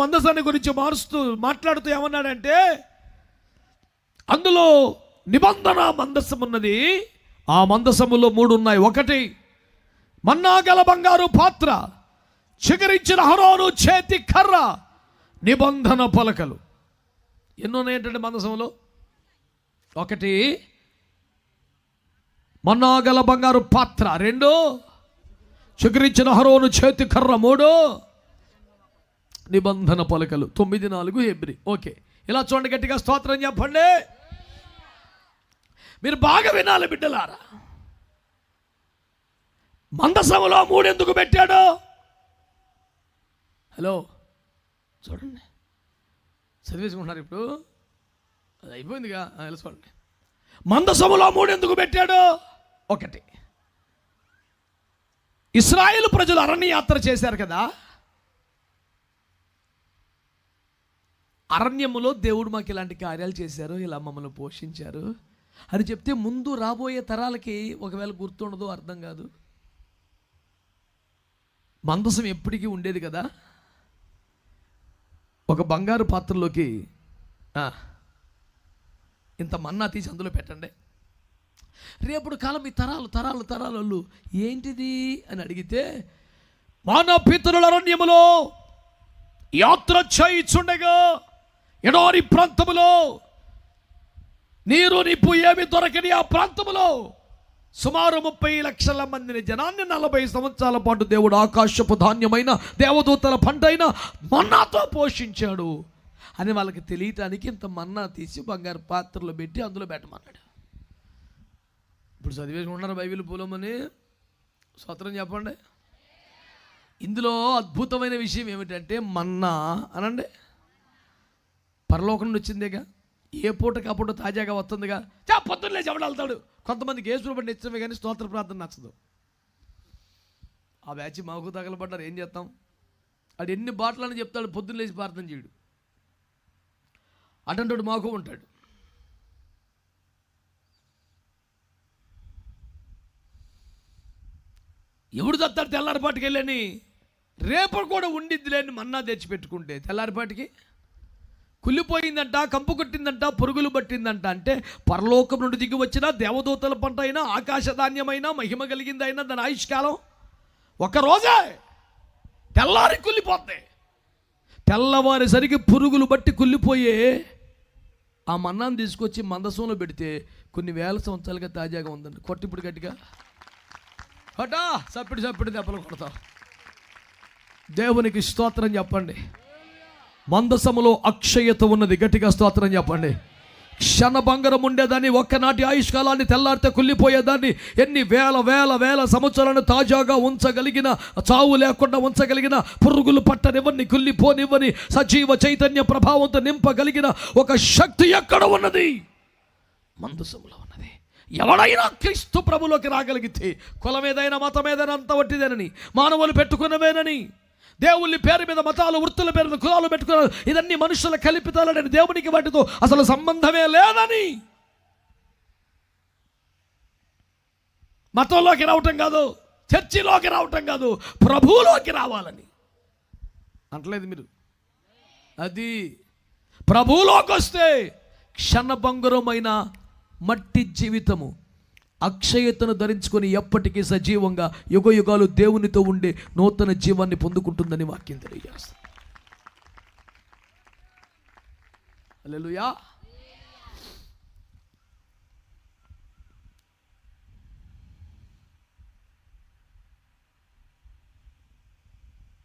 మందసాన్ని గురించి మారుస్తూ మాట్లాడుతూ ఏమన్నాడంటే అందులో నిబంధన మందసం ఉన్నది. ఆ మందసములో మూడు ఉన్నాయి. ఒకటి మన్నాగల బంగారు పాత్ర చిగురించిన హరోను చేతి కర్ర నిబంధన పలకలు. ఎన్ని ఉన్నాయంటే మందసంలో ఒకటి మన్నాగల బంగారు పాత్ర. రెండు చిగురించిన హరోను చేతి కర్ర. మూడు నిబంధన పలకలు. తొమ్మిది నాలుగు ఎబ్రి ఓకే. ఇలా చూడండి గట్టిగా స్తోత్రం చెప్పండి. మీరు బాగా వినాలి బిడ్డలారా. మందసములో మూడు ఎందుకు పెట్టాడు? హలో. చూడండి. చదివేసుకుంటున్నారు ఇప్పుడు. అది అయిపోయిందిగా. తెలుసుకోండి మందసములో మూడు ఎందుకు పెట్టాడు? ఒకటి. ఇస్రాయేల్ ప్రజలు అరణ్య యాత్ర చేశారు కదా. అరణ్యములో దేవుడు మాకు ఇలాంటి కార్యాలు చేశారు ఇలా మమ్మల్ని పోషించారు. అని చెప్తే ముందు రాబోయే తరాలకి ఒకవేళ గుర్తుండదు అర్థం కాదు. మందసం ఎప్పటికీ ఉండేది కదా? ఒక బంగారు పాత్రలోకి ఇంత మన్నా తీసి అందులో పెట్టండి. రేపటి కాలం ఈ తరాలు తరాలు తరాలు వాళ్ళు ఏంటిది అని అడిగితే మానవ పితరుల అరణ్యములో యాత్ర చేయిచుండగా ఎడారి ప్రాంతములో నీరు నిప్పు ఏమి దొరకని ఆ ప్రాంతములో సుమారు ముప్పై లక్షల మందిని జనాన్ని నలభై సంవత్సరాల పాటు దేవుడు ఆకాశపు ధాన్యమైన దేవదూతల పంట అయిన మన్నాతో పోషించాడు అని వాళ్ళకి తెలియటానికి ఇంత మన్నా తీసి బంగారు పాత్రలో పెట్టి అందులో పెట్టమన్నాడు. ఇప్పుడు చదివేసుకుంటున్నారు బైబిల్ పూలమని? స్వతంత్రం చెప్పండి. ఇందులో అద్భుతమైన విషయం ఏమిటంటే మన్నా అనండి. పరలోకం నుండి వచ్చిందేగా? ఏ పూటకి ఆ తాజాగా వస్తుందిగా? చా పొద్దున్నే చెమట వెళ్తాడు కొంతమందికి ఏసులు పడి నిచ్చమే కానీ స్తోత్ర ప్రార్థన నచ్చదు. ఆ బ్యాచ్ మాకు తగలబడ్డారు. ఏం చేస్తాం? అటు ఎన్ని బాటలని చెప్తాడు పొద్దున్న లేచి ప్రార్థన చేయడు. అటంటోడు మాకు ఉంటాడు. ఎవడు తత్తాడు తెల్లారిపాటికి వెళ్ళని. రేపు కూడా ఉండిద్దిలేని మన్నా తెచ్చిపెట్టుకుంటే. తెల్లారిపాటికి కుళ్ళిపోయిందంట కంపు కొట్టిందంట పురుగులు పట్టిందంట. అంటే పరలోకం నుండి దిగి వచ్చిన దేవదూతల పంట అయినా ఆకాశ ధాన్యమైనా మహిమ కలిగిందైనా దాని ఆయుష్కాలం ఒక రోజే తెల్లారి కుళ్ళిపోద్ది. తెల్లవారేసరికి పురుగులు బట్టి కుళ్ళిపోయే ఆ మన్నాన్ని తీసుకొచ్చి మందసంలో పెడితే కొన్ని వేల సంవత్సరాలుగా తాజాగా ఉందండి. కొట్టిప్పుడు గట్టిగా. హటా సప్పిడి సప్పిడి దెబ్బలు కొడతాం. దేవునికి స్తోత్రం చెప్పండి. మందసములో అక్షయత ఉన్నది. గట్టిగా స్తోత్రం చెప్పండి. క్షణభంగరం ఉండేదాన్ని ఒక్కనాటి ఆయుష్కాలాన్ని తెల్లారితే కుళ్ళిపోయేదాన్ని ఎన్ని వేల వేల వేల సంవత్సరాలను తాజాగా ఉంచగలిగిన చావు లేకుండా ఉంచగలిగిన పురుగులు పట్టనివ్వని కుళ్ళిపోనివ్వని సజీవ చైతన్య ప్రభావంతో నింపగలిగిన ఒక శక్తి ఎక్కడ ఉన్నది? మందసములో ఉన్నది. ఎవడైనా క్రీస్తు ప్రభులోకి రాగలిగితే కులం ఏదైనా మతం ఏదైనా అంత వట్టిదేనని మానవులు పెట్టుకున్నవేనని దేవుని పేరు మీద మతాలు వృత్తుల పేరు మీద కులాలు పెట్టుకున్నారు. ఇదన్నీ మనుషుల కల్పితాలని దేవునికి వాటితో అసలు సంబంధమే లేదని. మతంలోకి రావటం కాదు చర్చిలోకి రావటం కాదు ప్రభువులోకి రావాలని. అంటలేదు మీరు? అది ప్రభువులోకి వస్తే క్షణభంగురమైన మట్టి జీవితము. అక్షయతను ధరించుకొని ఎప్పటికీ సజీవంగా యుగ యుగాలు దేవునితో ఉండే నూతన జీవాన్ని పొందుకుంటుందని వాక్యం తెలియజేస్తుంది.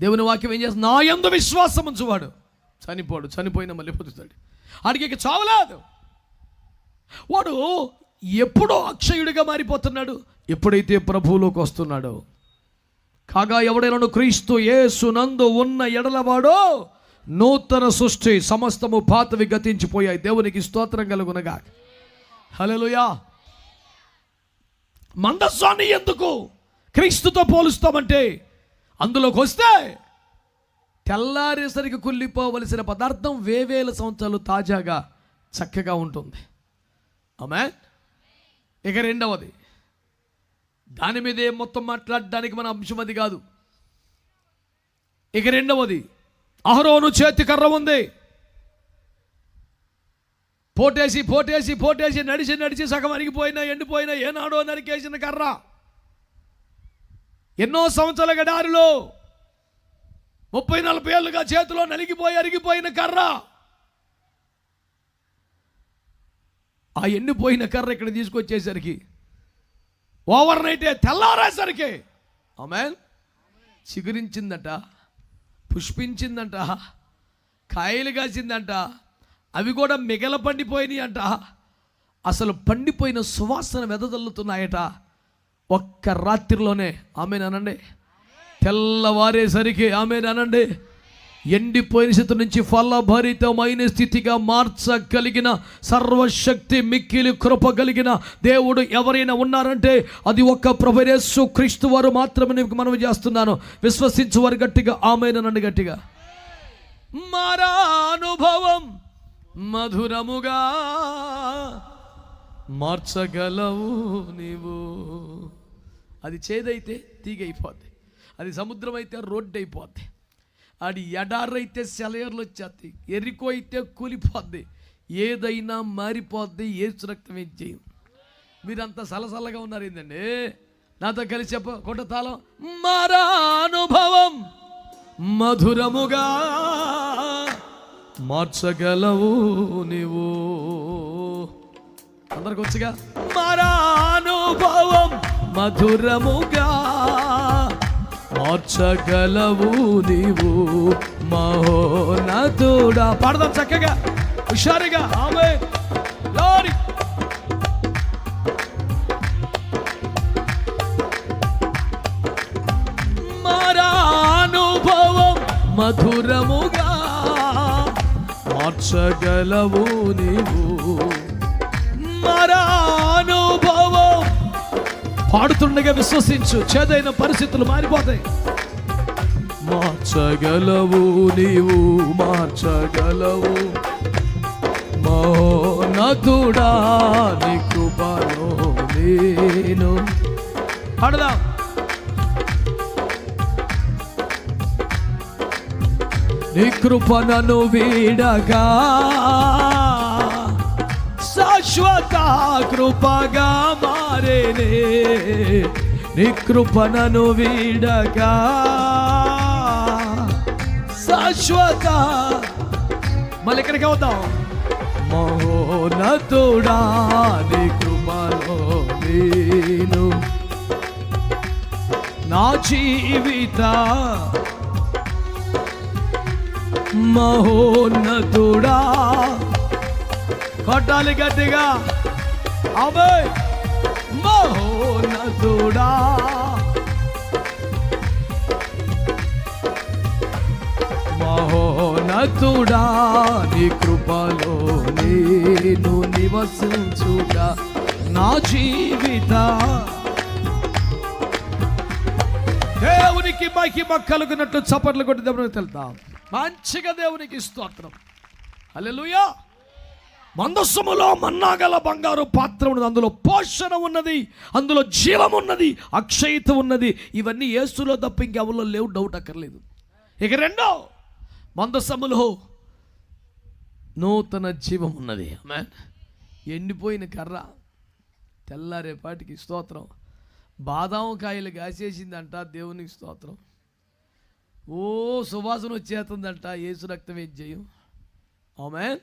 దేవుని వాక్యం ఏం చేస్తుంది? నా ఎందు విశ్వాసం ఉంచువాడు. చనిపోడు చనిపోయినా మళ్ళీ పొందుతాడు ఆడికి చావలేదు. వాడు ఎప్పుడో అక్షయుడిగా మారిపోతున్నాడు. ఎప్పుడైతే ప్రభువులోకి వస్తున్నాడో. కాగా ఎవడైనా క్రీస్తు యేసునందు ఉన్న ఎడలవాడో నూతన సృష్టి సమస్తము పాతవి గతించిపోయాయి. దేవునికి స్తోత్రం కలుగునగా హలోయా మందస్వాన్ని ఎందుకు క్రీస్తుతో పోలుస్తామంటే అందులోకి వస్తే తెల్లారేసరికి కుళ్ళిపోవలసిన పదార్థం వేవేల సంవత్సరాలు తాజాగా చక్కగా ఉంటుంది. ఆమె ఇక రెండవది దాని మీదే మొత్తం మాట్లాడడానికి మన అంశం అది కాదు. ఇక రెండవది అహరోను చేతి కర్ర ఉంది. పోటేసి పోటేసి పోటేసి నడిచి నడిచి సగం అరిగిపోయినా ఎండిపోయినా ఏనాడో నరికేసిన కర్ర. ఎన్నో సంవత్సరాల గడారిలో ముప్పై నలభై ఏళ్ళుగా చేతిలో నలిగిపోయి అరిగిపోయిన కర్ర. ఆ ఎండిపోయిన కర్ర ఇక్కడ తీసుకొచ్చేసరికి ఓవర్ నైటే తెల్లారేసరికి ఆమె చిగురించిందట పుష్పించిందంట కాయలు కాసిందంట అవి కూడా మిగల పండిపోయినాయి అంట అసలు పండిపోయిన సువాసన వెదజల్లుతున్నాయట. ఒక్క రాత్రిలోనే ఆమె తెల్లవారేసరికి ఆమె అనండి. ఎండిపోయిన స్థితి నుంచి ఫలభరితమైన స్థితిగా మార్చగలిగిన సర్వశక్తి మిక్కిలి కృప కలిగిన దేవుడు ఎవరైనా ఉన్నారంటే అది ఒక్క ప్రభరేసు క్రీస్తు వారు మాత్రమే నీకు మనం చేస్తున్నాను. విశ్వసించు వారు గట్టిగా ఆమెనండి గట్టిగా. మరానుభవం మధురముగా మార్చగలవు నీవు. అది చేదైతే తీగైపోద్ది. అది సముద్రం అయితే రోడ్డు అయిపోద్ది అది ఎడారైతే సెలయర్లు వచ్చేస్తాయి ఎరికో అయితే కూలిపోద్ది ఏదైనా మారిపోద్ది ఏ రక్తం ఏం చేయం? మీరంతా సలసలగా ఉన్నారు ఏంటండి నాతో కలిసి చెప్ప కొట్టతాళం మారా అనుభవం మధురముగా మార్చగలవు నీవు. అందరికి వచ్చిగా మారా అనుభవం మధురముగా మార్చగలవు నీవు మహోనతుడా పాడదాం చక్కగా హుషారుగా ఆమె Glory. మారా మధురముగా మార్చగలవు నీవు మరా పాడుతుండగా విశ్వసించు. చేదైన పరిస్థితులు మారిపోతాయి. మార్చగలవు నీవు మార్చగలవు. మోనతుడా నీకు బలో నేను. పాడదాం. నీ కృపణను వీడగా శాశ్వత కృపగా మారేనే నీ కృపణను వీడగా. శాశ్వత మళ్ళీ ఇక్కడికి అవుతాం. మహోనతుడా నీ కృపలో నేను. నా జీవిత మహోన్నతుడా కొట్టాలి గట్టిగా. అబ్బాయి మహోన్నతుడా మహోన్నతుడా నీ కృపలో నేను నివసించుట నా జీవిత. దేవునికి మహిమ కలుగునట్టు చప్పట్లు కొట్టి దేవునికి తెలుద్దాం. మంచిగా దేవునికి స్తోత్రం. అల్లెలుయా మందస్సములో మన్నాగల బంగారు పాత్ర ఉన్నది. అందులో పోషణ ఉన్నది. అందులో జీవం ఉన్నది. అక్షయత ఉన్నది. ఇవన్నీ ఏసులో తప్ప ఇంకెవరిలో లేవు. డౌట్ అక్కర్లేదు. ఇక రెండో మందస్సములో నూతన జీవం ఉన్నది. ఆమె ఎండిపోయిన కర్ర. తెల్లారేపాటికి స్తోత్రం. బాదాం కాయలు కాసేసిందంట. దేవునికి స్తోత్రం. ఓ సువాసన వచ్చేస్తుందంట. ఏసు రక్తం ఏం చేయం? Amen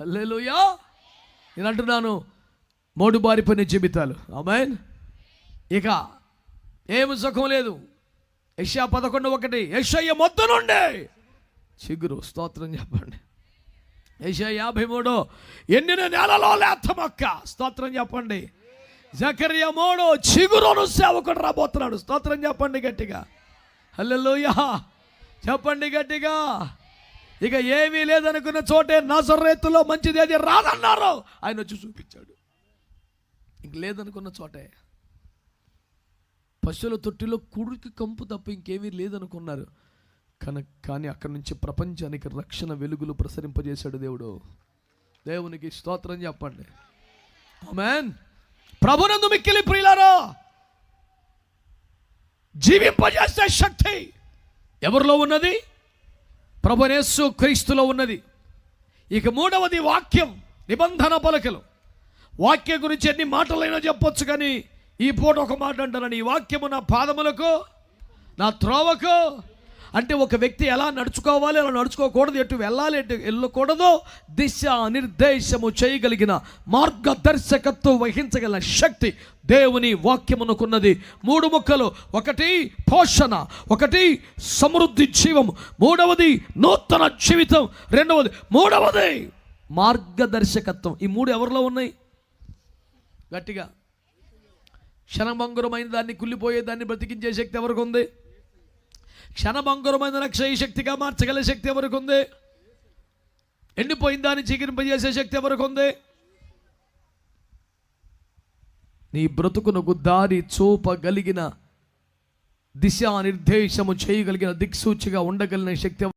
hallelujah. నేను అంటున్నాను మోడు బారిపోయిన జీవితాలు. ఆమెన్. ఇక ఏమి సుఖం లేదు. యష్యా పదకొండు ఒకటి యషయ్య మొత్తం నుండే. చిగురు స్తోత్రం చెప్పండి. యషయా యాభై మూడు ఎన్నిన నెలలో లేత మొక్క స్తోత్రం చెప్పండి. జకర్య మూడు చిగురును సేవకుడు రాబోతున్నాడు. స్తోత్రం చెప్పండి గట్టిగా. హల్లెలూయా. చెప్పండి గట్టిగా. ఇక ఏమీ లేదనుకున్న చోటే నజరేతులో మంచిది అది రాదన్నారు. ఆయన వచ్చి చూపించాడు. ఇంక లేదనుకున్న చోటే పశువుల తొట్టిలో కుడికి కంపు తప్ప ఇంకేమీ లేదనుకున్నారు. కన కానీ అక్కడి నుంచి ప్రపంచానికి రక్షణ వెలుగులు ప్రసరింపజేశాడు దేవుడు. దేవునికి స్తోత్రం చెప్పండి. ఆమెన్ ప్రభునందు మిక్కిలి ప్రియులారో జీవింపజేసే శక్తి ఎవరిలో ఉన్నది? ప్రభునేసు క్రీస్తులో ఉన్నది. ఇక మూడవది వాక్యం నిబంధన పలకలు. వాక్యం గురించి ఎన్ని మాటలైనా చెప్పొచ్చు కానీ ఈ పూట ఒక మాట అంటారని ఈ వాక్యము నా పాదములకు నా త్రోవకు అంటే ఒక వ్యక్తి ఎలా నడుచుకోవాలి అలా నడుచుకోకూడదు ఎటు వెళ్ళాలి ఎటు వెళ్ళకూడదో దిశ నిర్దేశము చేయగలిగిన మార్గదర్శకత్వం వహించగల శక్తి దేవుని వాక్యమునకున్నది. మూడు ముక్కలు ఒకటి పోషణ ఒకటి సమృద్ధి జీవం మూడవది నూతన జీవితం రెండవది మూడవది మార్గదర్శకత్వం. ఈ మూడు ఎవరిలో ఉన్నాయి? గట్టిగా. క్షణభంగురమైన దాన్ని కుళ్ళిపోయే దాన్ని బ్రతికించే శక్తి ఎవరికి ఉంది? క్షణభంగురమైన క్షయ శక్తిగా మార్చగల శక్తి ఎవరికి ఉంది ఎండిపోయిన దాన్ని చికిరింపజేసే శక్తి ఎవరికి ఉంది నీ బ్రతుకునకు దారి చూపగలిగిన దిశా నిర్దేశము చేయగలిగిన దిక్సూచిగా ఉండగలిగిన శక్తి